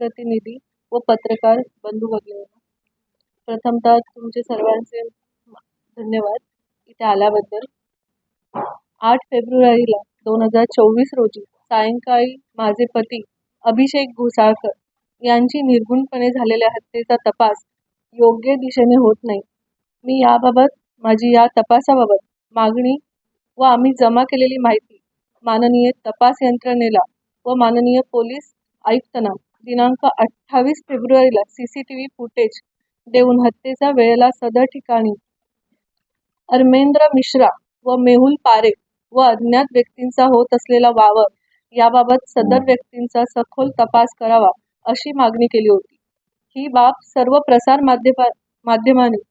प्रतिनिधी व पत्रकार बंधू भगिनींनो प्रथमतः तुमचे सर्वांचे धन्यवाद इथे आल्याबद्दल. आठ फेब्रुवारीला दोन हजार चोवीस रोजी सायंकाळी माझे पती अभिषेक घोसाळकर यांची निर्गुणपणे झालेल्या हत्येचा तपास योग्य दिशेने होत नाही. मी याबाबत माझी या तपासाबाबत मागणी व आम्ही जमा केलेली माहिती माननीय तपास यंत्रणेला व माननीय पोलीस आयुक्तांना दिनांक अठ्ठावीस फेब्रुवारीला C C T V footage देऊन हत्येचा वेळेला सदर ठिकाणी अर्मेंद्र मिश्रा व मेहुल पारे व अज्ञात व्यक्तींचा होत असलेला वावर याबाबत सदर व्यक्तींचा सखोल तपास करावा अशी मागणी केली होती. ही बाब सर्व प्रसार माध्यमा माध्यमांनी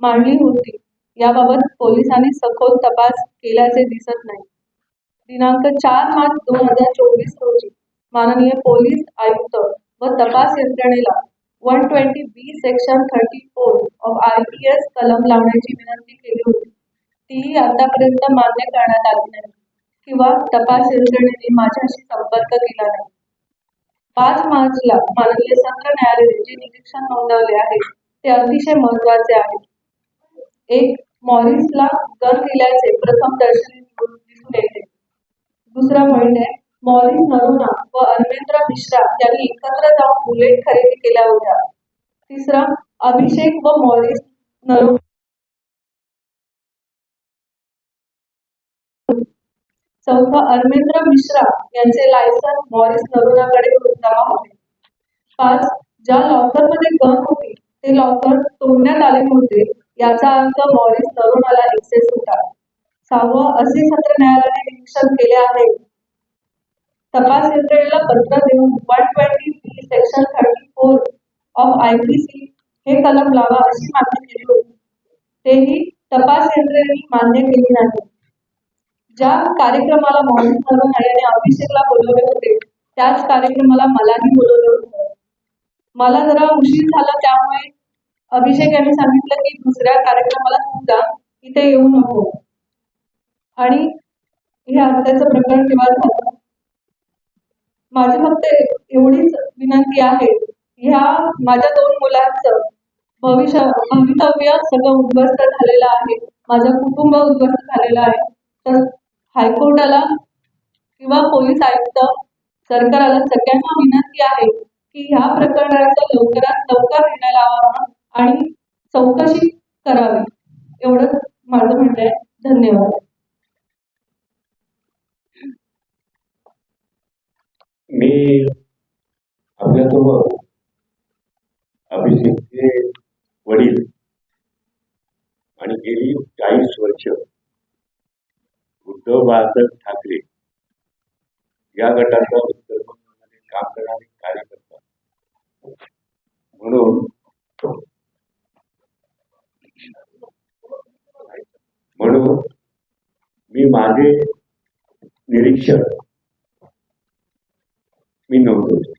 मांडली होती. याबाबत पोलिसांनी सखोल तपास केल्याचे दिसत नाही. दिनांक चार मार्च दोन हजार चोवीस रोजी माननीय पोलीस आयुक्त व तपास यंत्रणेला one twenty B section thirty four of I P S कलम लावण्याची विनंती केली होती. तीही आतापर्यंत मान्य करण्यात आली नाही किंवा तपास यंत्रणेने माझ्याशी संपर्क केला नाही. पाच मार्चला माननीय सत्र न्यायालयाने जे निरीक्षण नोंदवले आहे ते अतिशय महत्त्वाचे आहे. एक मॉरिसला गन दिल्याचे प्रथम दर्शनी दिसून येते. दुसरं म्हणजे मॉरिस नरुना व अरविंद्र मिश्रा यांनी एकत्र जाऊन बुलेट खरेदी केल्या होत्या. तिसरा अभिषेक व मॉरिस नरुना. चौथा अरविंद्र मिश्रा यांचे लायसन मॉरिस नरुनाकडे जमा होते. पाच ज्या लॉकरमध्ये गन होती ते लॉकर तोडण्यात आले होते याचा अर्थ मॉरिस नरुनाला एक्सेस होता. सहावं असे सत्र न्यायालयाने निरीक्षण केले आहे. तपास यंत्रणेला पत्र देऊन one twenty B section thirty four of I P C हे कलम लावा अशी मागणी केली होती. तेही तपास यंत्रणेने मान्य केली नाही. ज्या कार्यक्रमाला मॉरिस नरुना आणि अभिषेकला बोलवले होते त्याच कार्यक्रमाला मलाही बोलवलं होतं. मला जरा उशीर झाला त्यामुळे अभिषेक यांनी सांगितलं की दुसऱ्या कार्यक्रमाला तू जा इथे येऊ नको. आणि हे हत्याचं प्रकरण तेव्हा झालं? माझी फक्त एवढीच विनंती आहे ह्या माझ्या दोन मुलांचं भविष्य भवितव्य सगळं उद्ध्वस्त झालेलं आहे. माझं कुटुंब उद्ध्वस्त झालेलं आहे. तर हायकोर्टाला किंवा पोलीस आयुक्त सरकारला सगळ्यांना विनंती आहे की ह्या प्रकरणाचा लवकरात लवकर निर्णय लावावा आणि चौकशी करावी. एवढंच माझं म्हणणं आहे. धन्यवाद. मी आपल्यासोबत अभिषेकचे वडील आणि गेली चाळीस वर्ष उद्धव बाळासाहेब ठाकरे या गटाचा उत्तरमध्ये काम करणारे कार्यकर्ता. म्हणून म्हणून मी माझे निरीक्षक मी नोंदवतो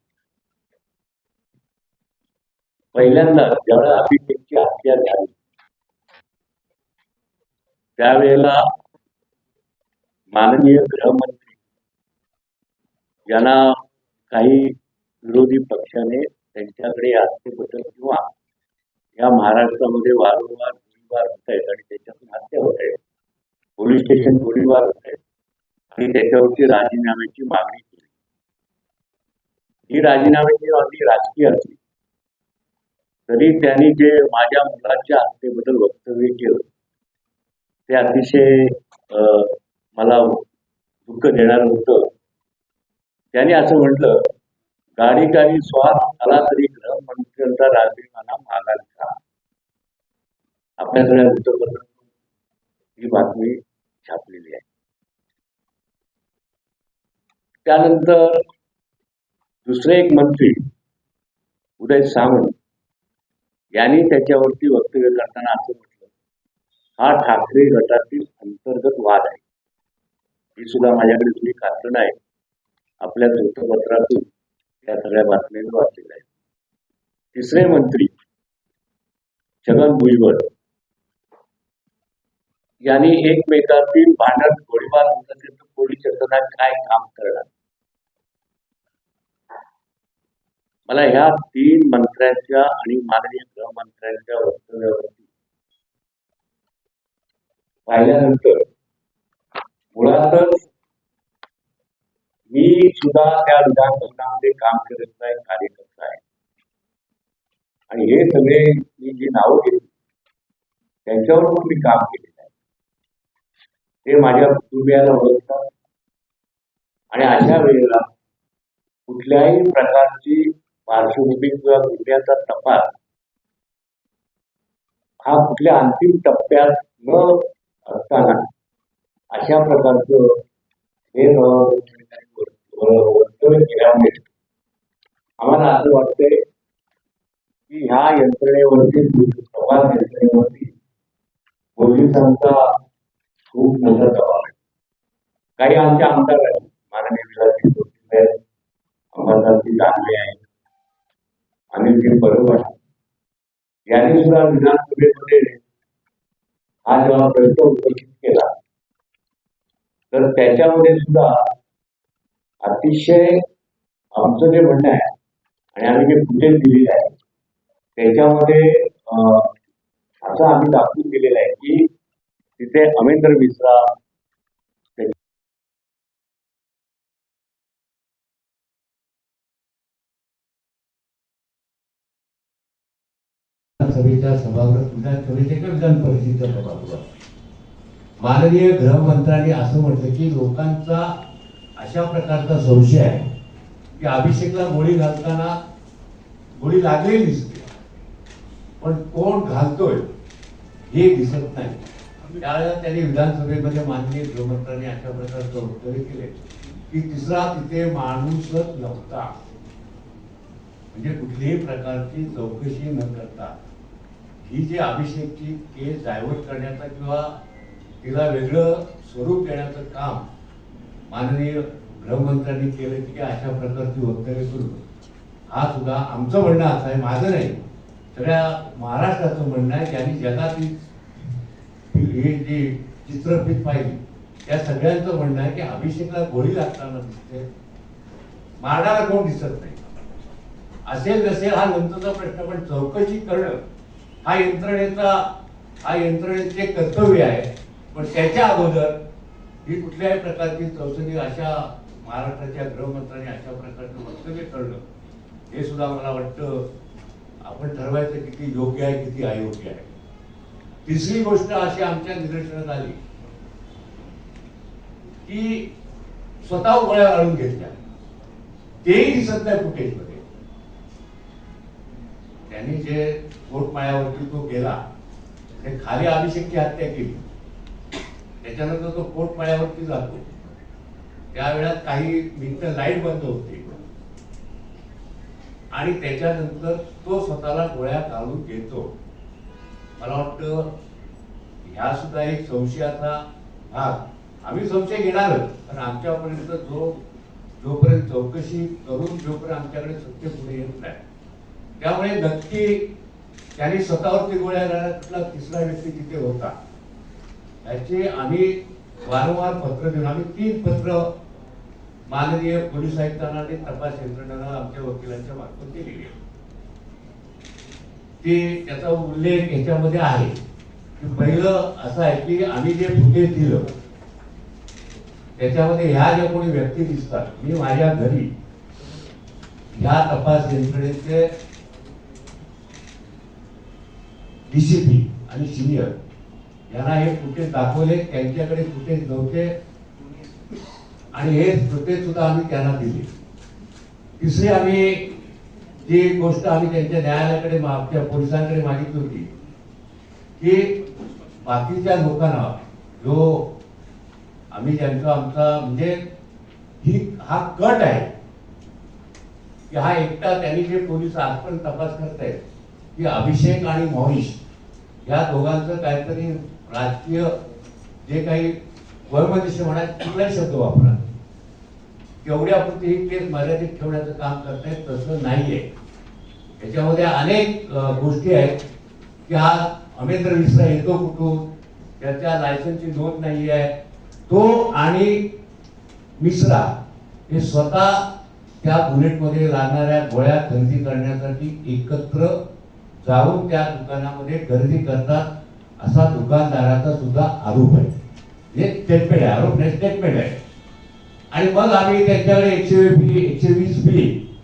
पहिल्यांदा ज्यावेळेला अभिषेकची हत्या झाली त्यावेळेला माननीय गृहमंत्री यांना काही विरोधी पक्षाने त्यांच्याकडे हत्येबद्दल किंवा या महाराष्ट्रामध्ये वारंवार गोळीबार होत आहेत आणि त्याच्यातून हत्या होत आहेत. पोलीस स्टेशन गोळीबार होत आहेत आणि त्याच्यावरती राजीनाम्याची मागणी ही राजीनाम्याची अगदी राजकीय असली तरी त्यांनी जे माझ्या मुलाच्या हत्येबद्दल वक्तव्य केलं ते अतिशय मला दुःख देणार होतं त्याने असं म्हटलं गाडी गाडी स्वार्थ आला तरी गृहमंत्र्यांचा राजीनामा मागाल का? आपल्या सगळ्या ही बातमी छापलेली आहे. त्यानंतर दुसरे एक मंत्री उदय सावंत यांनी त्याच्यावरती वक्तव्य करताना असं म्हटलं हा ठाकरे गटातील अंतर्गत वाद आहे. ही सुद्धा माझ्याकडे जुनी कारण आहे आपल्या वृत्तपत्रातून या सगळ्या बातम्या वाचलेल्या आहेत. तिसरे मंत्री छगन भुजबळ यांनी एकमेकातील भांडण गोळीबार होत असेल तर पोलीस यंत्रणा काय काम करणार? मला ह्या तीन मंत्र्यांच्या आणि माननीय गृहमंत्र्यांच्या वक्तव्यावरती पाहिल्यानंतर मुळातच मी सुद्धा त्या विधानसभामध्ये काम करत आहे कार्यकर्ता आहे. आणि हे सगळे मी जी नावं घेतली त्यांच्यावर पण मी काम केलेलं आहे. ते माझ्या कुटुंबियाला ओळखतात. आणि अशा वेळेला कुठल्याही प्रकारची पार्श्वभूमी किंवा गुन्ह्याचा तपास. हा कुठल्या अंतिम टप्प्यात न असताना अशा प्रकारचं हे वर्तन केल्यामुळे आम्हाला असं वाटतंय की ह्या यंत्रणेवरती तपास यंत्रणेवरती पोलिसांचा खूप मोठा दबाव आहे. काही आमचे आमदार आहेत माननीय विलासजी जोशी आहेत अंबादासजी दानवे आहेत अनिलजी बरोबर यांनी सुद्धा विधानसभेमध्ये हा जेव्हा प्रश्न उपस्थित केला तर त्याच्यामध्ये सुद्धा अतिशय आमचं जे म्हणणं आहे आणि आम्ही जे फुटेज दिलेलं आहे त्याच्यामध्ये अं, असं आम्ही दाखवून दिलेलं आहे की तिथे अमेंद्र मिश्रा विधानसभेच्या सभागृहात विधानसभेच्या किंवा विधान परिषदेच्या सभागृहात माननीय गृहमंत्र्यांनी असं म्हटलं की लोकांचा अशा प्रकारचा संशय आहे की अभिषेकला गोळी घालताना गोळी लागलेली दिसते. पण कोण घालतोय हे दिसत नाही. त्यावेळेला त्यांनी विधानसभेमध्ये माननीय गृहमंत्र्यांनी अशा प्रकारचं उत्तर केले की तिसरा तिथे माणूसच नव्हता. म्हणजे कुठल्याही प्रकारची चौकशी न करता ही जी अभिषेकची केस डायव्हर्ट करण्याचा किंवा तिला वेगळं स्वरूप देण्याचं काम माननीय गृहमंत्र्यांनी केलं की अशा प्रकारची वक्तव्य करू हा सुद्धा आमचं म्हणणं असं आहे माझं नाही. सगळ्या महाराष्ट्राचं म्हणणं आहे ज्यांनी जगातील ही जी चित्रफित पाहिली त्या सगळ्यांचं म्हणणं आहे की अभिषेकला गोळी लागताना दिसते. मारणारा कोण दिसत नाही. असेल नसेल हा नंतरचा प्रश्न पण चौकशी करणं हा यंत्रणेचा हा यंत्रणेचे कर्तव्य आहे. पण त्याच्या अगोदर ही कुठल्याही प्रकारची चौकशी अशा महाराष्ट्राच्या गृहमंत्र्यांनी अशा प्रकारचं वक्तव्य करणं हे सुद्धा मला वाटतं आपण ठरवायचं किती योग्य आहे किती अयोग्य आहे. तिसरी गोष्ट अशी आमच्या निदर्शनात आली की स्वतः गोळ्या घालून घेतल्या. तेही दिसत नाही फुटेजमध्ये. त्यांनी जे पोटमाळ्यावरती तो गेला ते खाली अभिषेकची हत्या केली. त्याच्यानंतर तो पोटमाळ्यावरती जातो. त्यावेळात काही भिंत लाइट बंद होते. आणि त्याच्यानंतर तो स्वतःला गोळ्या घालून घेतो. मला वाटतं ह्या सुद्धा एक संशयाचा भाग. आम्ही संशय घेणारच पण आमच्यापर्यंत जो जोपर्यंत चौकशी करून जोपर्यंत आमच्याकडे सत्य पुढे येत नाही. त्यामुळे नक्की त्यांनी स्वतःवरती गोळ्या घालण्यात तिसरा व्यक्ती तिथे होता. याचे आम्ही वारंवार पत्र देऊन आम्ही तीन पत्र माननीय पोलीस आयुक्तांना आणि तपास यंत्रणांना आमच्या वकिलांच्या मार्फत दिलेली ते त्याचा उल्लेख याच्यामध्ये आहे. की पहिलं असं आहे की आम्ही जे फुटेज दिलं त्याच्यामध्ये ह्या ज्या कोणी व्यक्ती दिसतात मी माझ्या घरी ह्या तपास यंत्रणेचे डीसीपी आणि सिनियर यांना हे फुटेज दाखवले त्यांच्याकडे फुटेज नव्हते. आणि हे फुटेज सुद्धा आम्ही त्यांना दिले. तिसरी आम्ही जी गोष्ट आम्ही त्यांच्या न्यायालयाकडे आमच्या पोलिसांकडे मागितली होती की बाकीच्या लोकांना जो आम्ही ज्यांचा आमचा म्हणजे ही हा कट आहे की हा एकटा त्यांनी जे पोलीस आजपर्यंत तपास करतायत की अभिषेक आणि मोहिश या दोघांचं काहीतरी राजकीय जे काही वैमनस्य म्हणा कुठलाही शब्द वापरा. आपण ही केस मर्यादित ठेवण्याचं काम करतायत तसं नाहीये. याच्यामध्ये अनेक गोष्टी आहेत की हा अमेंद्र मिश्रा येतो कुठून त्याच्या लायसनची नोंद नाही आहे तो आणि मिश्रा हे स्वतः त्या बुलेटमध्ये लागणाऱ्या गोळ्या खरेदी करण्यासाठी एकत्र जाऊन त्या दुकानामध्ये खरेदी करतात असा दुकानदाराचा सुद्धा आरोप आहे. हे स्टेटमेंट आहे आरोप नाही स्टेटमेंट आहे. आणि मग आम्ही त्यांच्याकडे एकशे बी एकशे वीस बी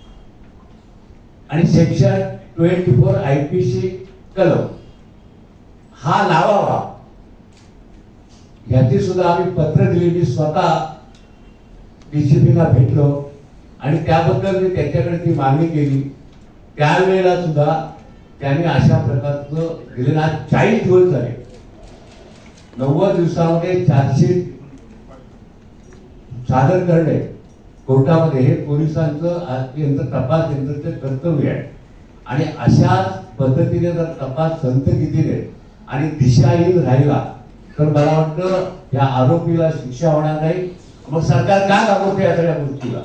आणि section twenty four I P C कलम. हा लावावा. याची सुद्धा आम्ही पत्र दिली मी स्वतः डीसीपीला भेटलो. आणि त्याबद्दल मी त्यांच्याकडे ती मागणी केली. त्यावेळेला सुद्धा त्यांनी अशा प्रकारचं दिलेलं आज चाळीस दिवस झाले. नव्वद दिवसामध्ये चार्जशीट सादर करणे कोर्टामध्ये हे पोलिसांचं यंत्र तपास यंत्राचे कर्तव्य आहे. आणि अशाच पद्धतीने जर तपास संतगतीने आणि दिशाहीन राहिला तर मला वाटतं या आरोपीला शिक्षा होणार नाही. मग सरकार का दाखवते या सगळ्या गोष्टीला?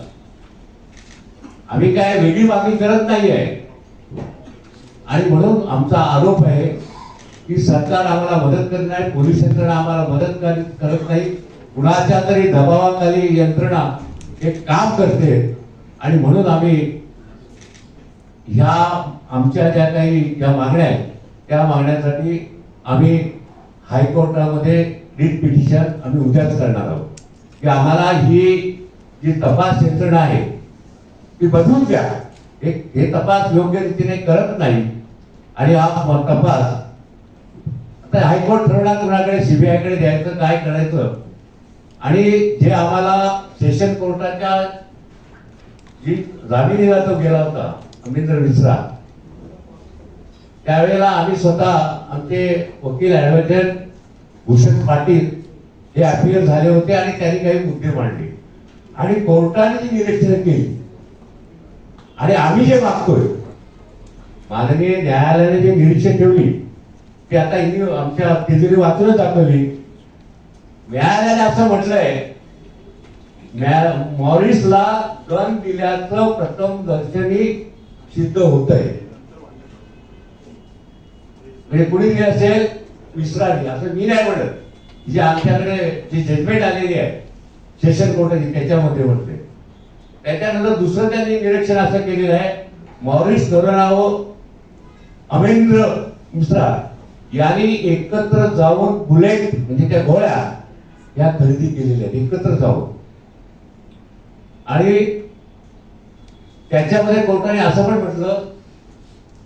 आम्ही काय वेगळी मागणी करत नाही आहे आणि म्हणून आमचा आरोप आहे की सरकार आम्हाला मदत करत नाही पोलीस यंत्रणा आम्हाला मदत करत नाही. कुणाच्या तरी दबावाखाली यंत्रणा हे काम करते. आणि म्हणून आम्ही ह्या आमच्या ज्या काही ज्या मागण्या आहेत त्या मागण्यासाठी आम्ही हायकोर्टामध्ये रिट पिटिशन आम्ही उद्याच करणार आहोत. की आम्हाला ही जी तपास यंत्रणा आहे ती बदलून द्या. हे तपास योग्य रीतीने करत नाही. आणि हा म- तपास. आता हायकोर्ट ठरवला कुणाकडे सीबीआयकडे द्यायचं काय करायचं? आणि जे आम्हाला सेशन कोर्टाच्या जी जामिनीला तो गेला होता अमिंद्र मिश्रा त्यावेळेला आम्ही स्वतः आमचे वकील ॲडव्होकेट भूषण पाटील हे अपील झाले होते आणि त्यांनी काही मुद्दे मांडले. आणि कोर्टाने जी निरीक्षण केली आणि आम्ही जे मागतोय माननीय न्यायालयाने जे निरीक्षण ठेवली ते आता हिनी आमच्या तिजोरी वाचूनच दाखवली. न्यायालयाने असं म्हटलंय मॉरिसला गन दिल्याचं प्रथम दर्शनी सिद्ध होत आहे म्हणजे कुणी दिली असेल? विसराने असं मी नाही म्हणत. जे आमच्याकडे जी जजमेंट आलेली आहे सेशन कोर्टाची त्याच्यामध्ये म्हणते त्याच्यानंतर दुसरं त्यांनी निरीक्षण असं केलेलं आहे मॉरिस धोरणावर अमेंद्र मिश्रा यांनी एकत्र जाऊन बुलेट म्हणजे त्या गोळ्या या खरेदी केलेल्या आहेत. एकत्र जाऊन. आणि त्याच्यामध्ये कोर्टाने असं पण म्हटलं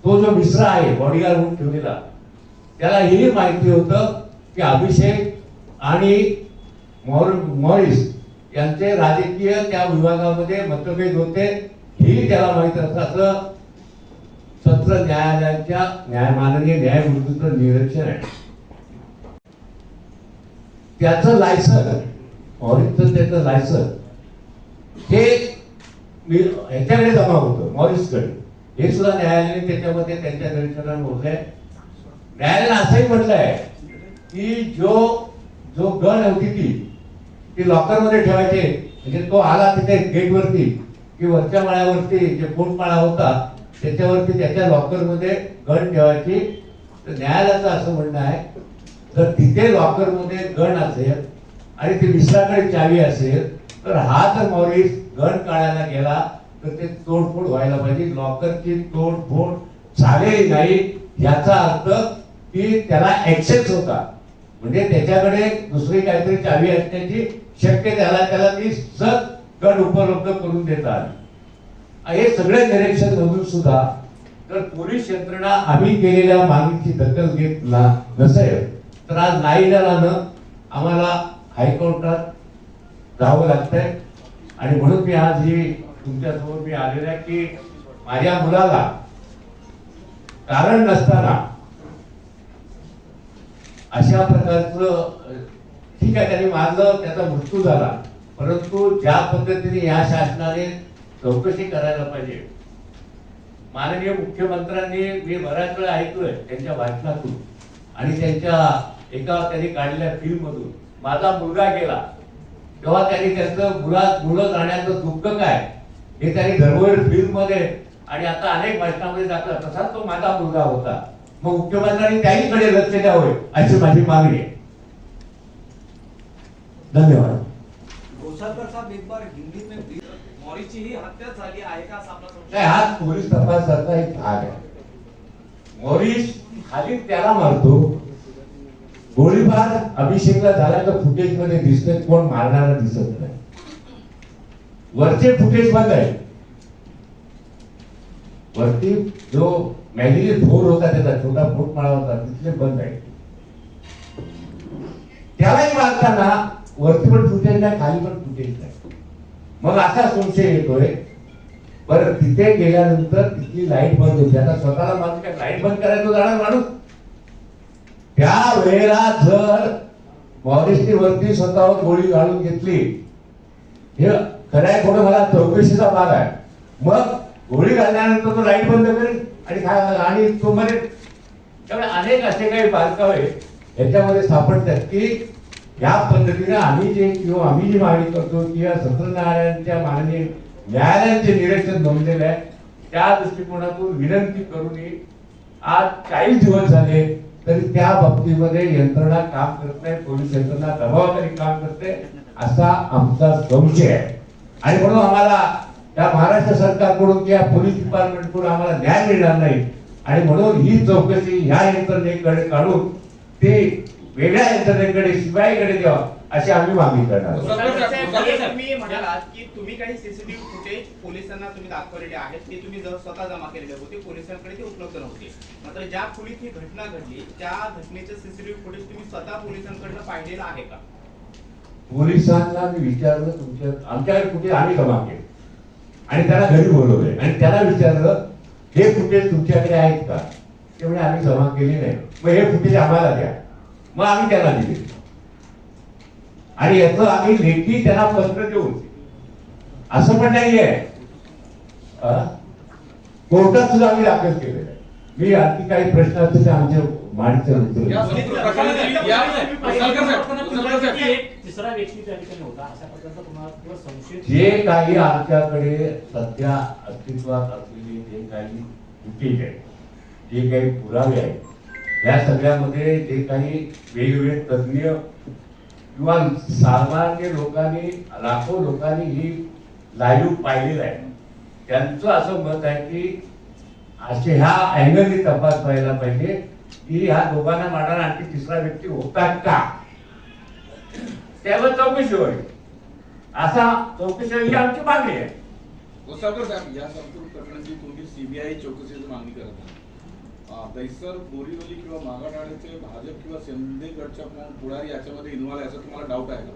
तो जो मिश्रा आहे बॉडीगार्ड म्हणून ठेवलेला त्याला हेही माहिती होतं की अभिषेक आणि मॉर मॉरिस यांचे राजकीय त्या विभागामध्ये मतभेद होते हेही त्याला माहीत असं सर्वत्र न्यायालयाच्या न्याय माननीय न्यायमूर्तीचं निरीक्षण आहे. त्याचं लायसन मॉरिसचं त्याचं लायसन हे मी ह्याच्याकडे जमा होतं मॉरिसकडे. हे सुद्धा न्यायालयाने त्याच्यामध्ये त्यांच्या निरीक्षणात मोजलंय न्यायालयाने असंही म्हटलंय की जो जो गण होती ती ती लॉकरमध्ये ठेवायचे म्हणजे तो आला तिथे गेटवरती की वरच्या माळ्यावरती जे माळा होता त्याच्यावरती त्याच्या लॉकरमध्ये गण ठेवायची. तर न्यायालयाचं असं म्हणणं आहे जर तिथे लॉकरमध्ये गण असेल आणि ती मिश्राकडे चावी असेल तर हा जर मॉरिस गण काढायला गेला तर ते तोडफोड व्हायला पाहिजे. लॉकरची तोडफोड झालेली नाही. याचा अर्थ की त्याला ऍक्सेस होता. म्हणजे त्याच्याकडे दुसरी काहीतरी चावी असण्याची शक्य त्याला त्याला ती सत गण उपलब्ध करून देतात. हे सगळे निरीक्षण मधून सुद्धा तर पोलीस यंत्रणा आम्ही केलेल्या मागणीची दखल घेत नसेल तर आज नाईलाजानं आम्हाला हायकोर्टात जावं लागतंय. आणि म्हणून मी आज ही तुमच्यासमोर मी आलेला आहे की माझ्या मुलाला कारण नसताना अशा प्रकारचं ठीक आहे त्यांनी मारलं त्याचा मृत्यू झाला परंतु ज्या पद्धतीने या शासनाने चौकशी करायला पाहिजे. माननीय मुख्यमंत्र्यांनी मी बऱ्याच वेळा ऐकलोय त्यांच्या भाषणातून आणि त्यांच्या एका त्यांनी काढलेल्या फिल्म मधून माझा मुलगा गेला. तेव्हा त्यांनी त्यांचं मुला मुलं जाण्याचं दुःख काय हे त्यांनी धर्मवीर फिल्ममध्ये आणि आता अनेक भाषणामध्ये दाखला तसाच तो माझा मुलगा होता. मग मुख्यमंत्र्यांनी त्याहीकडे लक्ष द्यावं अशी माझी मागणी आहे. धन्यवाद. गोसाकर साहब एक बार हिंदी में नाही हा पोलीस तपासाचा एक भाग आहे. मोरीश खाली त्याला मारतो. गोळीबार अभिषेकला झाला तर फुटेजमध्ये दिसतंय कोण मारणारा दिसत नाही. वरचे फुटेज बंद आहे. वरती जो मॅजिक फोर होता त्याचा छोटा फूट माळा होता तिथले बंद आहे. त्यालाही मारताना वरती पण फुटेज नाही खाली पण फुटेज नाही. मग असा संशय येतोय. बरं तिथे गेल्यानंतर तिथली लाइट बंद होती. आता स्वतःला माणूस काय लाइट बंद करायचं जाणार माणूस? त्या वेळेला जर मॉरिस्टी वरती स्वतःवर गोळी घालून घेतली हे खरं आहे खोटं मला चौकशीचा भाग आहे. मग गोळी घालल्यानंतर तो लाइट बंद करेल आणि खा- आणि तो मध्ये त्यामुळे अनेक असे काही बारकावे याच्यामध्ये सापडतात की या पद्धतीने आम्ही जे किंवा आम्ही जी मागणी करतो किंवा सत्र न्यायालयांच्या माननीय न्यायालयांचे निरीक्षण नोंदलेलं आहे. त्या दृष्टिकोनातून विनंती करूनही आज चाळीस दिवस झाले तरी त्या बाबतीमध्ये यंत्रणा काम करत नाही पोलीस यंत्रणा दबावाखाली काम करते असा आमचा संशय आहे. आणि म्हणून आम्हाला त्या महाराष्ट्र सरकारकडून किंवा पोलीस डिपार्टमेंटकडून आम्हाला न्याय मिळणार नाही. आणि म्हणून ही चौकशी ह्या यंत्रणेकडे काढून ते वेगळ्या यंत्रणेकडे शिवायकडे द्यावा अशी आम्ही मागणी करणार. तुम्ही म्हणालात की तुम्ही काही सीसीटीव्ही फुटेज पोलिसांना तुम्ही दाखवलेले आहेत ते तुम्ही जर स्वतः जमा केलेले होते पोलिसांकडे ते उपलब्ध नव्हते. मात्र ज्या खोलीत ही घटना घडली त्या घटनेचे सीसीटीव्ही फुटेज तुम्ही स्वतः पोलिसांकडनं पाहिलेलं आहे का? पोलिसांना मी विचारलं तुमच्या आमच्याकडे कुठे आम्ही जमा केले. आणि त्याला घरी बोलवले आणि त्याला विचारलं हे फुटेज तुमच्याकडे आहेत का? ते म्हणजे आम्ही जमा केले नाही. मग हे फुटेज आम्हाला द्या. मग आम्ही त्याला दिले. आणि याचं आम्ही लेखी त्यांना पत्र देऊन असं पण नाहीये. अं? कोर्टात सुद्धा आम्ही दाखल केलेलं आहे. मी आणखी काही प्रश्न असतील ते आमच्या माणसं जे काही आमच्याकडे सध्या अस्तित्वात असलेले जे काही जे काही पुरावे आहेत या सगळ्यामध्ये जे काही वेगवेगळे तज्ज्ञ किंवा सामान्य लोकांनी लाखो लोकांनी ही लाईव्ह पाहिलेलं आहे. त्यांचं असं मत आहे की असे ह्या अँगलनी तपास व्हायला पाहिजे की ह्या दोघांना मारणारा आणखी तिसरा व्यक्ती होता का? त्यावर चौकशी होईल असा चौकशी ही आमची मागणी आहे. हो, या संपूर्ण प्रकरणाची तुम्ही सीबीआय चौकशीची मागणी करत दैसर बोरीवली किंवा मागाठाण्याचे भाजप किंवा शिंदे गटच्या पुढारी याच्यामध्ये इन्व्हॉल्व आहे असं तुम्हाला डाऊट आहे का?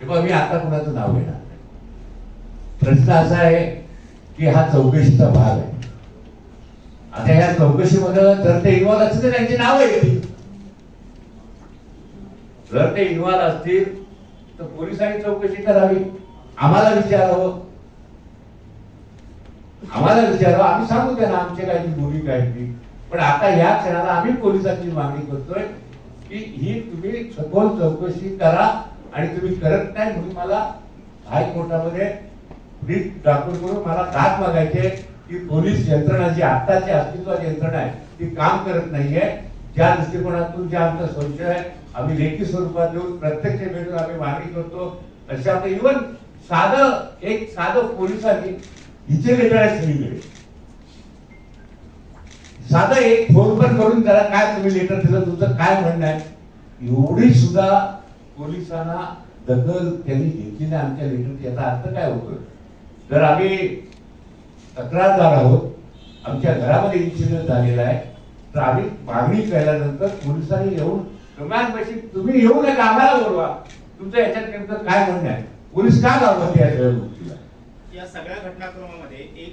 तेव्हा मी आता कुणाचं नाव घेणार प्रश्न असा आहे की हा चौकशीचा भाग आहे. आता या चौकशीमध्ये जर ते इन्व्हॉल्व असतील तर त्यांची नाव येतील. जर ते इन्व्हॉल्व असतील तर पोलिसांनी चौकशी करावी. आम्हाला विचारावं. आम्हाला विचारावं. आम्ही सांगू त्यांना आमची काही भूमिका आहे ती. पण आता या क्षणाला आम्ही पोलिसांची मागणी करतोय की ही तुम्ही सखोल चौकशी करा आणि तुम्ही करत नाही म्हणून मला हायकोर्टामध्ये प्लीज दाखल करून मला दाद मागायचे की पोलीस यंत्रणा जी आत्ताची अस्तित्वाची यंत्रणा आहे ती काम करत नाहीये. ज्या दृष्टिकोनातून जे आमचा संशय आहे आम्ही लेखी स्वरूपात देऊन प्रत्यक्ष भेटून आम्ही मागणी करतो. अशा इव्हन साधं एक साधं पोलिसांनी हिचे लेटर आहे साधा एक फोन पण करून त्याला काय तुम्ही लेटर दिलं तुमचं काय म्हणणं आहे? एवढी सुद्धा पोलिसांना दखल त्यांनी घेतली नाही आमच्या लेटरची याचा अर्थ काय होतो तर आम्ही तक्रारदार आहोत आमच्या घरामध्ये इन्सिडेंट झालेला आहे तर आम्ही मागणी केल्यानंतर पोलिसांनी येऊन कमांडपाशी तुम्ही येऊ नका आम्हाला बोलवा. तुमचं याच्यात नेमकं काय म्हणणं आहे? पोलीस का लावत या सगळ्या गोष्टीला या सगळ्या घटनाक्रमामध्ये?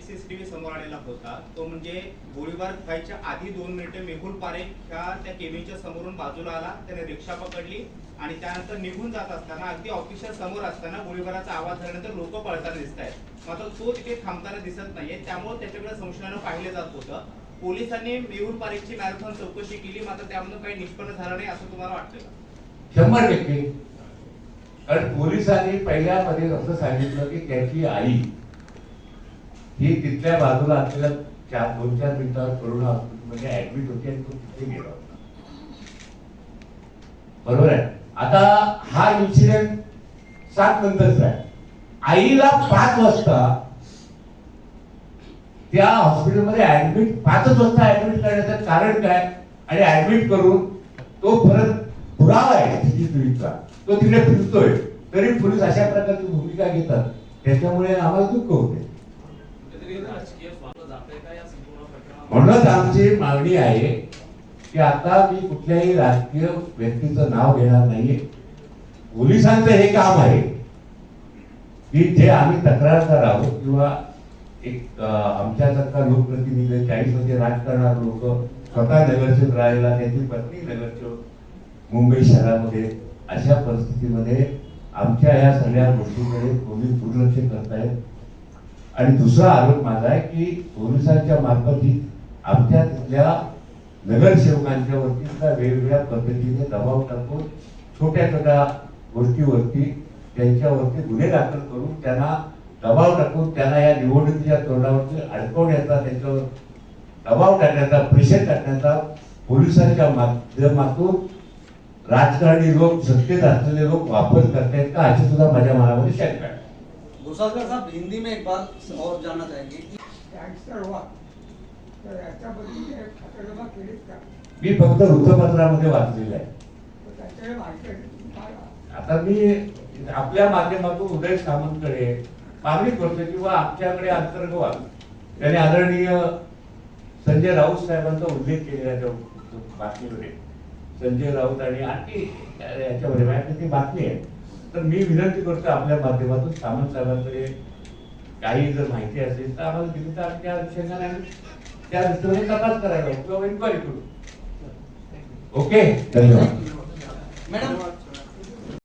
सीसीटीव्ही समोर आलेला होता. तो म्हणजे गोळीबार व्हायच्या आधी दोन मिनिटे मेहुल पारेख ह्या त्या केबिनच्या समोरून बाजूला आला त्याने रिक्षा पकडली आणि त्यानंतर निघून जात असताना अगदी ऑफिसच्या समोर असताना गोळीबाराचा आवाज झाल्यानंतर लोक पळताना दिसत आहेत. मात्र तो तिथे थांबताना दिसत नाहीये. त्यामुळे त्याच्याकडे संशयानं पाहिलं जात होतं. पोलिसांनी मेहुल पारेखची मॅरेथॉन चौकशी केली मात्र त्यामधून काही निष्पन्न झालं नाही असं तुम्हाला वाटतं का? शंभर टक्के. कारण पोलिसांनी पहिल्यामध्ये असं सांगितलं की त्याची आई ही तिथल्या बाजूला असलेल्या चार दोन चार मिनिटावर कोरोना हॉस्पिटलमध्ये म्हणजे ऍडमिट होती आणि तो तिथे गेला होता. बरोबर आहे? आता हा इन्सिडेंट सात नंतरचा आहे. आईला पाच वाजता त्या हॉस्पिटलमध्ये ऍडमिट पाचच वाजता ऍडमिट करण्याचं कारण काय? आणि ऍडमिट करून तो परत पुरावा आहे तिची तो तिकडे फिरतोय. तरी पोलीस अशा प्रकारची भूमिका घेतात. त्याच्यामुळे आम्हाला दुःख होते कुठेतरी राजकीय स्वार्थ जातंय का या संपूर्ण प्रकरणात म्हणूनच आमची मागणी आहे की आता मी कुठल्याही राजकीय व्यक्तीचं नाव घेणार नाहीये. पोलिसांचं हे काम आहे की जे आम्ही तक्रार करावं किंवा एक आमच्यासारखा लोकप्रतिनिधी चाळीसमध्ये राजकारणात लोक स्वतः नगरसेवक राहायला त्याची पत्नी नगरसेवक मुंबई शहरामध्ये अशा परिस्थितीमध्ये आमच्या या सगळ्या गोष्टीकडे पोलीस दुर्लक्ष करतायत. आणि दुसरा आरोप माझा आहे की पोलिसांच्या मार्फत आमच्या तिथल्या नगरसेवकांच्या वरती सुद्धा वेगवेगळ्या पद्धतीने दबाव टाकून छोट्या छोट्या गोष्टीवरती त्यांच्यावरती गुन्हे दाखल करून त्यांना दबाव टाकून त्यांना या निवडणुकीच्या तोंडावरती अडकवण्याचा त्यांच्यावर दबाव टाकण्याचा प्रेशर टाकण्याचा पोलिसांच्या माध्यमातून राजकारणी लोक सत्तेत असलेले लोक वापर करतायत का अशी सुद्धा माझ्या मनामध्ये शंका आहे. साहब हिंदी में एक बार और जानना चाहेंगे मी फक्त वृत्तपत्रामध्ये वाचलेलं आहे. आता मी आपल्या माध्यमातून उदय सामंतकडे मागणी करतो किंवा आमच्याकडे अंतर्ग व्हावी त्याने आदरणीय संजय राऊत साहेबांचा उल्लेख केलेला बातमीमध्ये संजय राऊत आणि आणखी याच्यामध्ये माझ्याकडे ती बातमी आहे. तर मी विनंती करतो आपल्या माध्यमातून सामंत साहेबांकडे काही जर माहिती असेल तर आम्हाला दिली तर त्या अनुषंगाने त्या दृष्टीने तपास करायला किंवा इन्क्वायरी करू. ओके. धन्यवाद. मैडम